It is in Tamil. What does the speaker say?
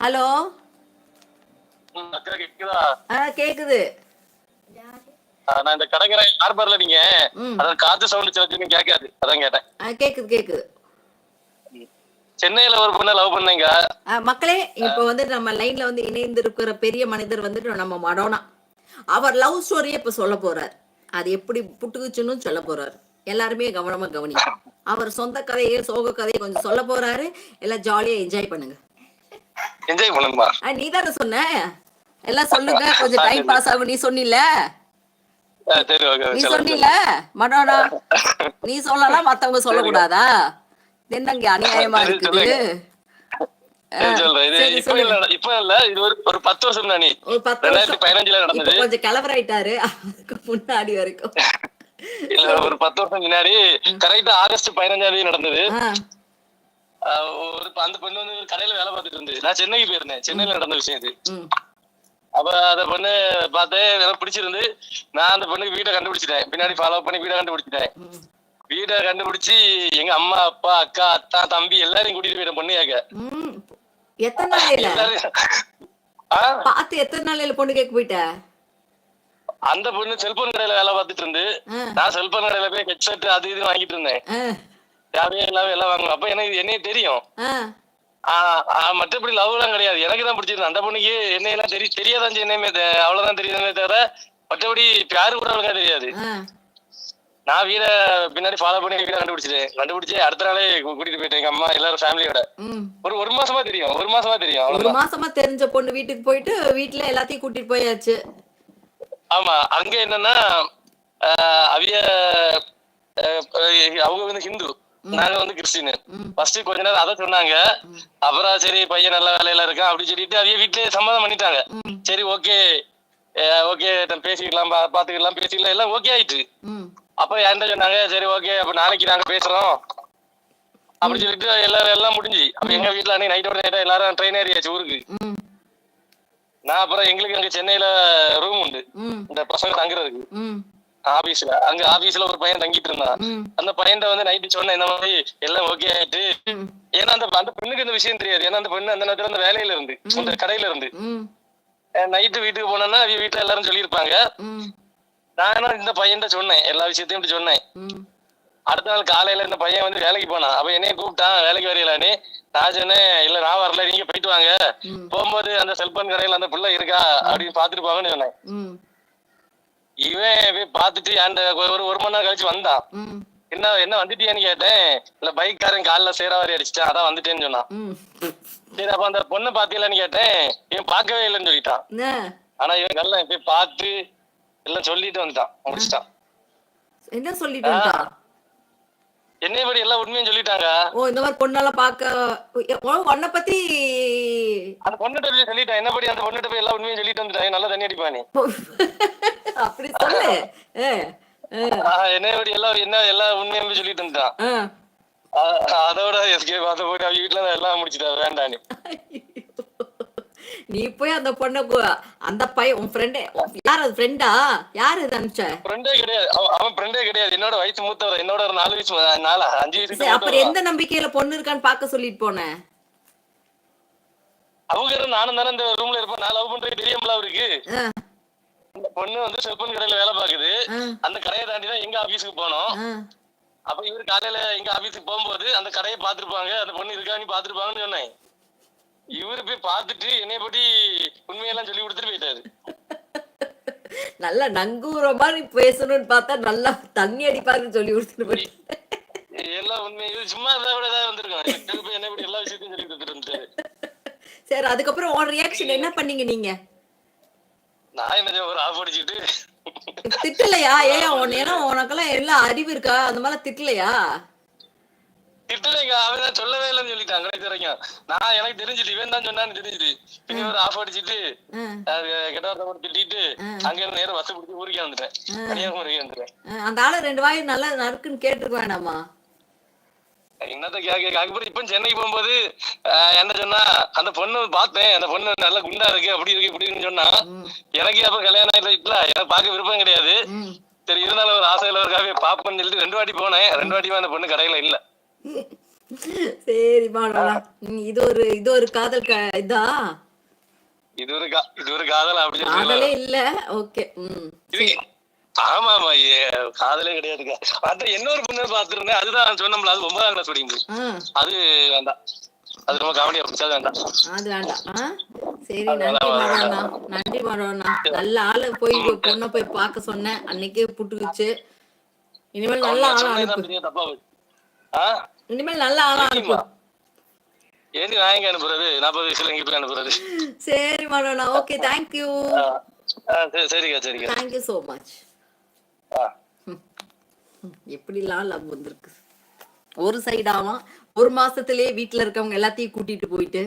ஹலோ? கேக்குதா? நான் இந்த கடற்கரை ஹார்பர்ல நீங்க ம். அதான் காத்து சவுண்ட் வச்சுன்னு கேட்காது. அதான் கேட்டேன். கேக்குது கேக்குது. சென்னையில ஒரு பொண்ணை லவ் பண்ணீங்க. ஆ, மக்களே இப்போ வந்து நம்ம லைன்ல வந்து இணைந்து இருக்கிற பெரிய மனிதர் வந்துட்டு நம்ம மடோனா. அவர் லவ் ஸ்டோரியை இப்ப சொல்ல போறார். அது எப்படி புட்டுக்குச்சுன்னு சொல்ல போறாரு. எல்லாருமே கவனமா கவனி அவர் சொந்த கதையை சோக கதையை கொஞ்சம் சொல்ல போறாரு. எல்லாம் ஜாலியா என்ஜாய் பண்ணுங்க. என்ஜாய் பண்ணுங்கம்மா நீ தானே சொன்ன. எல்லாம் சொல்லுங்க. கொஞ்சம் டைம் பாஸ் ஆகும். நீ சொன்னில ஆ, சரி ஓகே நீ சொன்னில மடோனா நீ சொல்லலாம் மத்தவங்க சொல்லக்கூடாதா? என்னங்க அநியாயமா இருக்குது? இப்ப இல்ல இது ஒரு ஒரு பத்து வருஷம் தானே ரெண்டாயிரத்தி வருஷம். பதினஞ்சுல நடந்தது. கொஞ்சம் கிளவராயிட்டாரு அதுக்கு முன்னாடி வரைக்கும். இல்ல ஒரு பத்து வருஷம் முன்னாடி கரெக்டா ஆகஸ்ட் பதினஞ்சாம் தேதி நடந்தது. ஒரு அந்த பொண்ணு வந்து கடையில வேலை பார்த்துட்டு இருந்தது நான் சென்னைக்கு போயிருந்தேன். சென்னையில நடந்த விஷயம் இது. அப்ப அந்த பொண்ணு பார்த்தேன் எனக்கு பிடிச்சிருந்து நான் அந்த பொண்ணுக்கு வீட்டை கண்டுபிடிச்சிட்டேன். பின்னாடி ஃபாலோ பண்ணி வீட்டை கண்டுபிடிச்சிட்டேன். வீட்டை கண்டுபிடிச்சு எங்க அம்மா அப்பா அக்கா அத்தா தம்பி எல்லாரையும் கூட்டிட்டு போயிட்டேன் பொண்ணு கேட்க ம். எத்தனை நாளையில பொண்ணு கேட்க போயிட்ட? அந்த பொண்ணு செல்போன் கடையில வேலை பார்த்துட்டு இருந்து நான் செல்போன் கடையில போய் ஹெட்செட் அது இது வாங்கிட்டு இருந்தேன். தேவையே இல்லாம எல்லாம் வாங்குவேன் அப்ப எனக்கு என்னைய தெரியும்? மற்றபடி லவ் எல்லாம் கிடையாது. எனக்கு தான் பிடிச்சிருந்தது. அந்த பொண்ணுக்கு என்ன எல்லாம் தெரிய தெரியாதான் தே- அவ்வளவுதான் தெரியுதுமே தவிர மற்றபடி யாரு கூட அவளுக்கா தெரியாது. நான் வீட பின்னாடி ஃபாலோ பண்ணி வீட கண்டுபிடிச்சிட்டேன். கண்டுபிடிச்சு அடுத்த நாளே கூட்டிட்டு போயிட்டேன் எங்க அம்மா எல்லாரும் ஃபேமிலியோட. ஒரு ஒரு மாசமா தெரியும். ஒரு மாசமா தெரியும். ஒரு மாசமா தெரிஞ்ச பொண்ணு வீட்டுக்கு போயிட்டு வீட்டுல எல்லாத்தையும் கூட்டிட்டு போயாச்சு. ஆமா அங்க என்னன்னா அவிய அவங்க வந்து ஹிந்து. நாங்க வந்து கிறிஸ்டின். ஃபர்ஸ்ட் கொஞ்ச நேரம் அதை சொன்னாங்க. அப்புறம் சரி பையன் நல்ல வேலையில இருக்கான் அப்படின்னு சொல்லிட்டு அவிய வீட்டுல சம்மதம் பண்ணிட்டாங்க. சரி ஓகே. ஓகே பேசிக்கலாம் பா- பாத்துக்கலாம் பேசிக்கலாம் எல்லாம் ஓகே ஆயிட்டு. அப்ப என்கிட்ட சொன்னாங்க? சரி ஓகே அப்ப நாளைக்கு நாங்க பேசுறோம். அப்படி சொல்லிட்டு எல்லாரும் எல்லாம் முடிஞ்சு. அப்ப எங்க வீட்டுல அன்னைக்கு நைட்டோட நைட்டா எல்லாரும் ட்ரெயின் ஏறியாச்சு ஊருக்கு. நான் அப்புறம் எங்களுக்கு அங்க சென்னையில ரூம் உண்டு. இந்த பசங்க தங்குறதுக்கு. ஆபீஸ்ல அங்க ஆபீஸ்ல ஒரு பையன் தங்கிட்டு இருந்தான். அந்த பையன்ட்ட வந்து நைட்டு சொன்னேன் இந்த மாதிரி எல்லாம் ஓகே ஆயிட்டு ஏன்னா அந்த அந்த பெண்ணுக்கு இந்த விஷயம் தெரியாது. ஏன்னா அந்த பெண்ணு அந்த நேரத்துல அந்த வேலையில இருந்து அந்த கடையில இருந்து. நைட்டு வீட்டுக்கு போனோம்னா அவங்க வீட்டுல எல்லாரும் சொல்லியிருப்பாங்க. ம், நானும் இந்த பையன்ட்ட சொன்னேன். எல்லா விஷயத்தையும் இப்படி சொன்னேன். அடுத்த நாள் காலையில இந்த பையன் வந்து வேலைக்கு போனான். அப்ப என்னைய கூப்பிட்டான் வேலைக்கு வரையலான்னு நான் சொன்னேன் இல்ல நான் வரல. நீங்க போயிட்டு வாங்க. போகும்போது அந்த செல்போன் கடையில அந்த பிள்ளை இருக்கா? அப்படின்னு பாத்துட்டு போங்கன்னு சொன்னேன். இவன் பாத்துட்டு அந்த ஒரு ஒரு மணி நேரம் கழிச்சு வந்தான். என்ன என்ன வந்துட்டியான்னு கேட்டேன். இல்ல பைக்காரன் காலில் சேராவாரி அடிச்சிட்டான். அதான் வந்துட்டேன்னு சொன்னான். சரி அப்ப அந்த பொண்ணை பாத்தீங்களான்னு கேட்டேன். இவன் பார்க்கவே இல்லைன்னு சொல்லிட்டான்? ஆனா இவன் நல்லா போய் பார்த்து எல்லாம் சொல்லிட்டு வந்துட்டான். முடிச்சிட்டான். என்ன சொல்லிட்டு? என்னைய படி எல்லா உண்மையும் சொல்லிட்டாங்க? ஓ இந்த மாதிரி பொண்ணெல்லாம் பார்க்க உன்னை பத்தி அந்த பொண்ணுகிட்ட போய் சொல்லிட்டான் என்ன படி அந்த பொண்ணுகிட்ட போய் எல்லா உண்மையும் சொல்லிட்டு வந்துட்டான் நல்லா தண்ணி அடிப்பா நீ. அப்படி சொல்லு. படி என்ன எல்லா உண்மையும் போய் சொல்லிட்டு வந்துட்டான் அதோட எஸ்கே அதை போய் அவங்க வீட்டுல எல்லாம் முடிச்சிட்டா வேண்டான்னு நீ. போய் அந்த பொண்ணை அந்த பையன் உன் ஃப்ரெண்டே யார் அது ஃப்ரெண்டா யார் இது அனுப்பிச்ச? ஃப்ரெண்டே கிடையாது. அவன் ஃப்ரெண்டே கிடையாது. என்னோட வயசு மூத்தவர் என்னோட ஒரு நாலு வயசு நாலு அஞ்சு வயசு அப்புறம் எந்த நம்பிக்கையில பொண்ணு இருக்கான்னு பார்க்க சொல்லிட்டு போனேன் அவங்க நானும் தானே இந்த ரூம்ல இருப்பேன். நான் லவ் பண்றது தெரியும்ல அவருக்கு இந்த பொண்ணு வந்து செல்போன் கடையில வேலை பாக்குது அந்த கடையை தாண்டி தான் எங்க ஆபீஸ்க்கு போனோம். அப்ப இவர் காலையில எங்க ஆபீஸ்க்கு போகும்போது அந்த கடையை பாத்துருப்பாங்க அந்த பொண்ணு இருக்கான்னு பாத்துருப்பாங்கன்னு சொன்னேன். இவரு போய் பார்த்துட்டு என்னைய பத்தி உண்மையெல்லாம் சொல்லி கொடுத்துட்டு போயிட்டாரு. நல்லா நங்கூர மாதிரி பேசணும்னு பார்த்தா நல்லா தண்ணி அடிப்பாருன்னு சொல்லி கொடுத்துட்டு போயிட்டு எல்லாம் உண்மை இது சும்மா இதை விட ஏதாவது வந்திருக்கோம். என்ன எல்லா விஷயத்தையும் சொல்லி கொடுத்துட்டு சரி அதுக்கப்புறம் உன் ரியாக்ஷன் என்ன பண்ணீங்க நீங்க? நான் என்ன ஒரு ஆஃப் அடிச்சுட்டு. திட்டலையா? ஏன் உன் ஏன்னா உனக்கெல்லாம் எல்லாம் அறிவு இருக்கா? அந்த மாதிரி திட்டலையா? திட்டலைங்க அவன் சொல்லவே இல்லைன்னு சொல்லிட்டான் கடைசி வரைக்கும். நான் எனக்கு தெரிஞ்சுட்டு இவன் தான் சொன்னான்னு தெரிஞ்சுட்டு பின்ன ஒரு ஆஃப் அடிச்சிட்டு அது கெட்ட வார்த்தை போட்டு திட்டிட்டு அங்க இருந்து நேரம் பஸ் பிடிச்சி ஊருக்கே வந்துட்டேன். கன்னியாகுமரிக்கு வந்துட்டேன். அந்த ஆளு ரெண்டு வாய் நல்லா நறுக்குன்னு கேட்டுருக்க வேண்டாமா? என்னத்த கேட்க அதுக்கப்புறம் இப்ப சென்னைக்கு போகும்போது என்ன சொன்னா அந்த பொண்ணு பார்த்தேன். அந்த பொண்ணு நல்லா குண்டா இருக்கு அப்படி இருக்கு இப்படின்னு சொன்னா எனக்கு அப்ப கல்யாணம் ஆயிடுச்சுல எனக்கு பார்க்க விருப்பம் கிடையாது. சரி இருந்தாலும் ஒரு ஆசையில ஒரு காவே பாப்பேன்னு சொல்லிட்டு ரெண்டு வாட்டி போனேன். ரெண்டு வாட்டியுமே அந்த பொண்ணு கடையில இல்ல. சரி இது ஒரு இது ஒரு காதல் இதா? இது ஒரு இது ஒரு காதல் அப்படி இல்ல. ஓகே ஆமா ஆமா காதலே கிடையாதுங்க. அதான் இன்னொரு பொண்ணு பாத்துருந்தேன் அதுதான் சொன்னோம்ல அது ஒன்பதாம் கிளாஸ் படிக்குது ஆ. அது வேண்டாம். அது ரொம்ப காமெடியா பிடிச்சா வேண்டாம். அது வேண்டாம். சரி நன்றி மரோனா நல்ல ஆளு போய் பொண்ணை போய் பார்க்க சொன்னேன். அன்னைக்கே புட்டுக்குச்சு இனிமேல் நல்ல ஆளா அனுப்பு. இனிமேல் நல்ல ஆளா அனுப்பு. ஏண்டி நான் எங்க அனுப்புறது? நாற்பது வயசுல எங்க போய் அனுப்புறது? சரி மரோனா ஓகே தேங்க்யூ சரிக்கா சரிக்கா. Thank you so much. எப்படிலாம் லவ் வந்திருக்கு? ஒரு சைடாவும் ஒரு மாசத்திலேயே வீட்டுல இருக்கவங்க எல்லாத்தையும் கூட்டிட்டு போயிட்டு